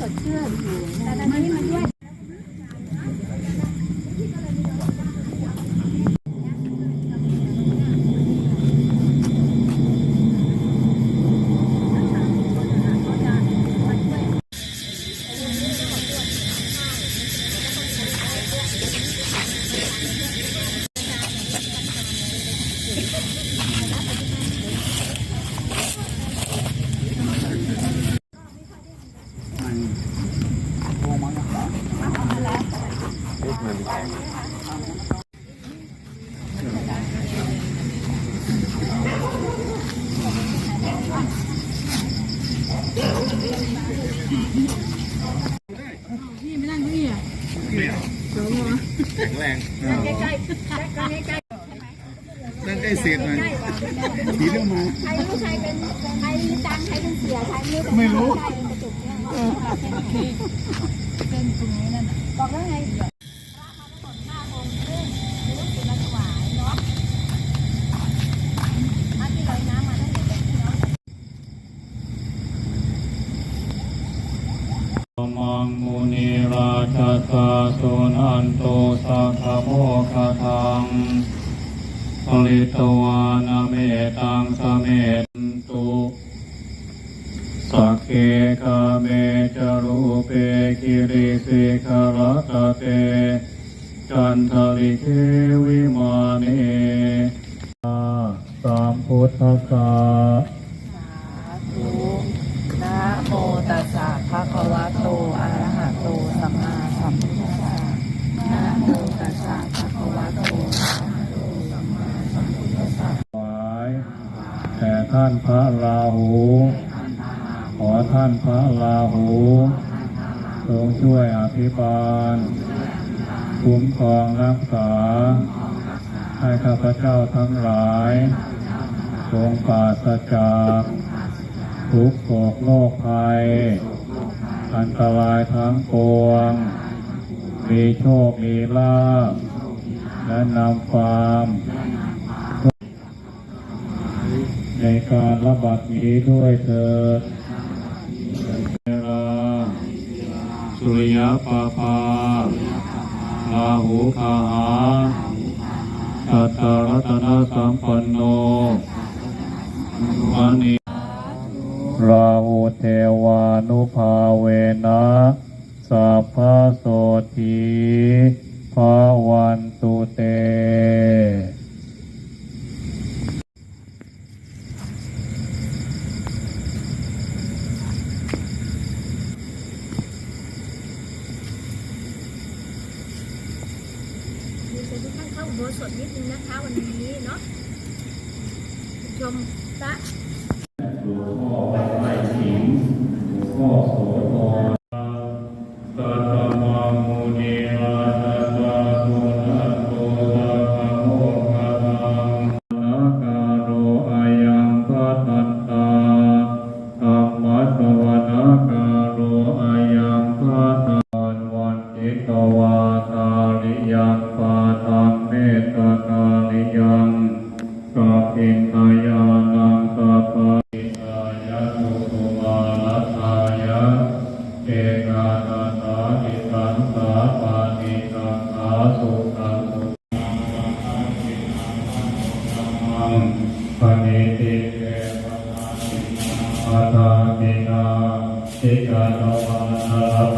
สดชื่นแต่ตอนนี้มัน ด้วยแข็งแรงนั่งใกล้เสียงหน่อยผีเรื่องมือใครรู้ใครเป็นใครดังใครเป็นเสียใครไม่รู้ไม่รู้ ใครเป็นกระจุกเนี่ยบอกแล้วไง มังมุนีราชสาสุนันโตสัพพะโมคทังปริตวานาเมตังสเมตตุสักเคกาเมจรูเปกิริสิขรตเต จันทริเทวิมาเนสามพุทธัสสะนะโมตัสสะภะคะวะโตอะ ท่านพระราหู ขอท่านพระราหูทรงช่วยอภิบาล คุ้มครองรักษา ให้ข้าพเจ้าทั้งหลายทรงปราศจากทุกข์โศกโรคภัย อันตรายทั้งปวง มีโชค มีลาภและนำความ ในการระบาดนี้ด้วยเถิดเวลาสุริยปาปาลาหูคาหาสัตตรัตนาสัมปันโนมณีราหูเทวานุภาเวนะสัพพโสทีภาวันตุเต ทุกท่านเข้าอุโบสถนิดนึงนะคะวันนี้เนาะชมพระ ยังปาทังเมตตาคาลิยังกัปปินทายานังสัพพะตายะสุตุมาลัตายะเอกาตาตาติสังสาปาติสังขาสุขังสุขังปณิติเกปัตตาตินาติกาโนมานาปัตตาเกปาทากิเนสะ